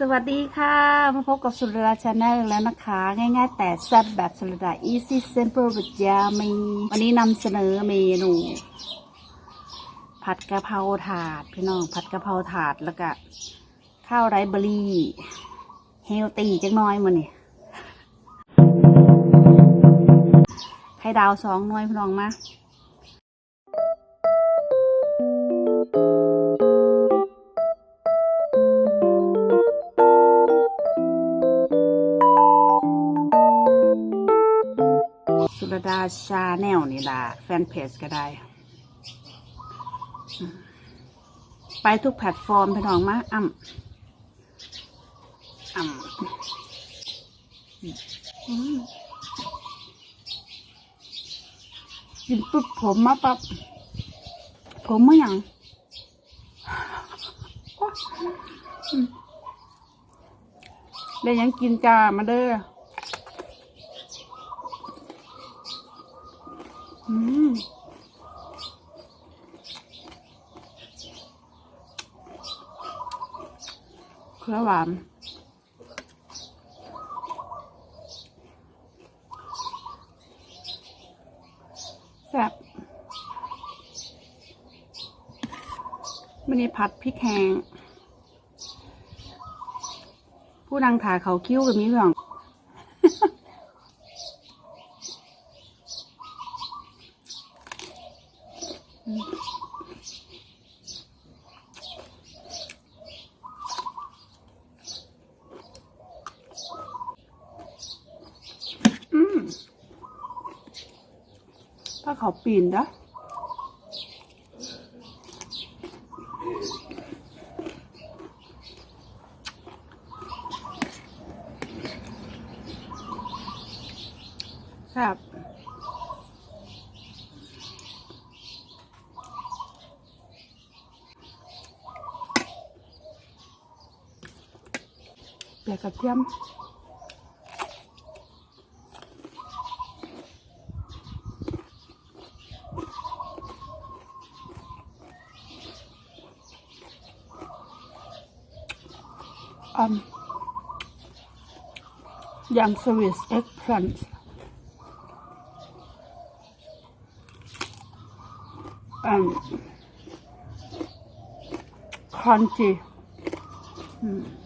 สวัสดีค่ะ มาพบกับสุรดาชาแนลแล้วนะคะ ง่ายๆ แต่แซ่บแบบสุรดา easy simple with yummy วันนี้นำเสนอเมนู ผัดกะเพราถาด พี่น้องผัดกะเพราถาดแล้วก็ข้าวไรเบอรี่เฮลตี้จังน้อยมันนี่ไข่ดาวสองน่วยพี่น้องมา สุรดาชาแนลนี่ล่ะแฟนเพจก็ได้ ไปทุกแพลตฟอร์มพี่น้องมาอ่ำอ่ำอืมกินปุ๊บผมมาปั๊บผมเมื่อยังโอ๊ยอืมแล้ยังกินจามาเด้อ อืมเครือหวานแซ่บมันนี้ผัดพริกแห้งผู้ดังถ่ายเขาคิ้วกับมีเรื่อง อืม ถ้าเขาปีนนะครับ และกระเทียมอันยังสวิสเอ็กพลันอันคอนจีอืม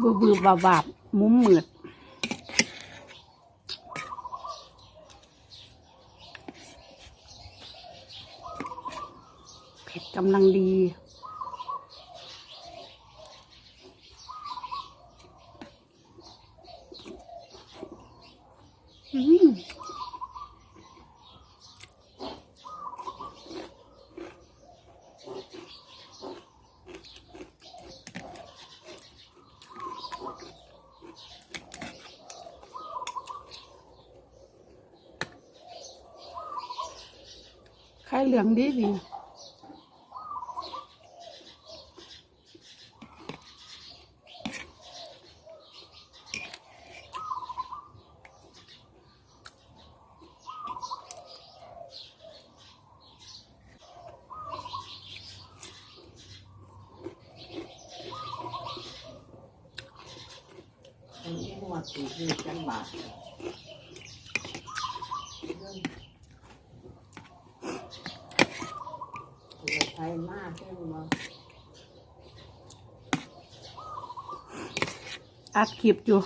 บือบือบาบาบมุ้มเหมือดเผ็ดกำลังดี อืม ไข่เหลืองดีดีอันนี้หัว สีคือจังบากเกิดไทยมากอัดคลิปอยู่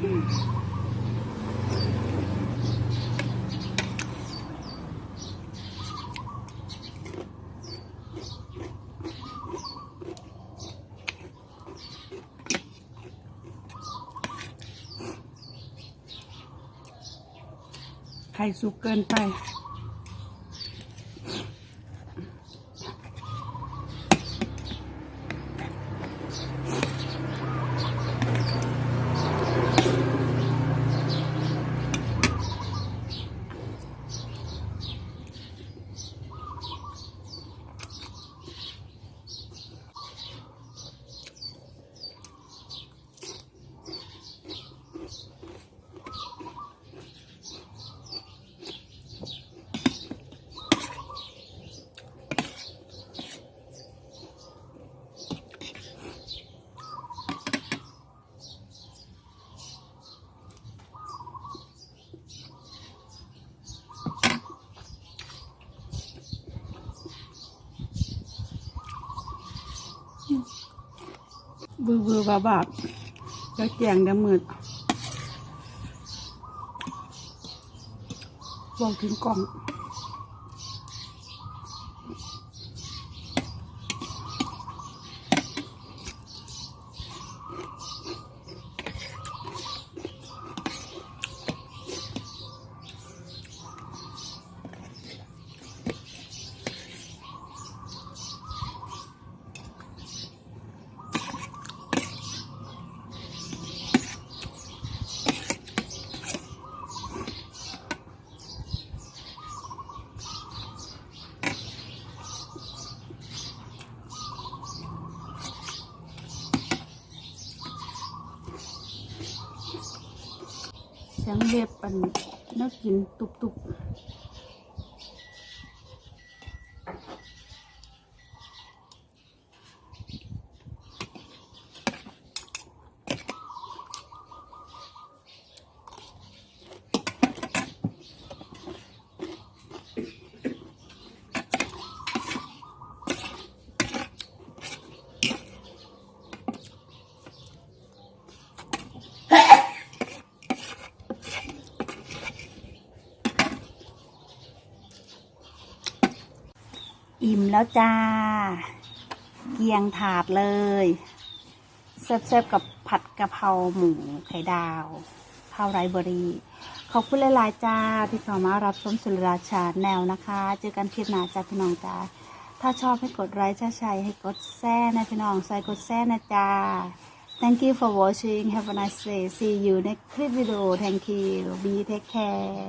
เไข่สุกเกินไป บือบือบาบาบแล้วแจงเดมืดบอกถึงกล่อง สียงเล็บอันนักกินตุบตุบ อิ่มแล้วจ้า เกียงถาดเลยแซ่บๆกับผัดกะเพราหมูไข่ดาวข้าวไรเบอรี่ ขอบคุณหลายๆจ้าที่เข้ามารับชมสุรราชาแนวนะคะ เจอกันคลิปหน้าจ้าพี่น้องจ้าถ้าชอบให้กดไลค์ถ้าใช่ให้กดแซ่นะพี่น้องใส่กดแซ่นะจ้า Thank you for watching Have a nice day See you next clip video Thank you Be take care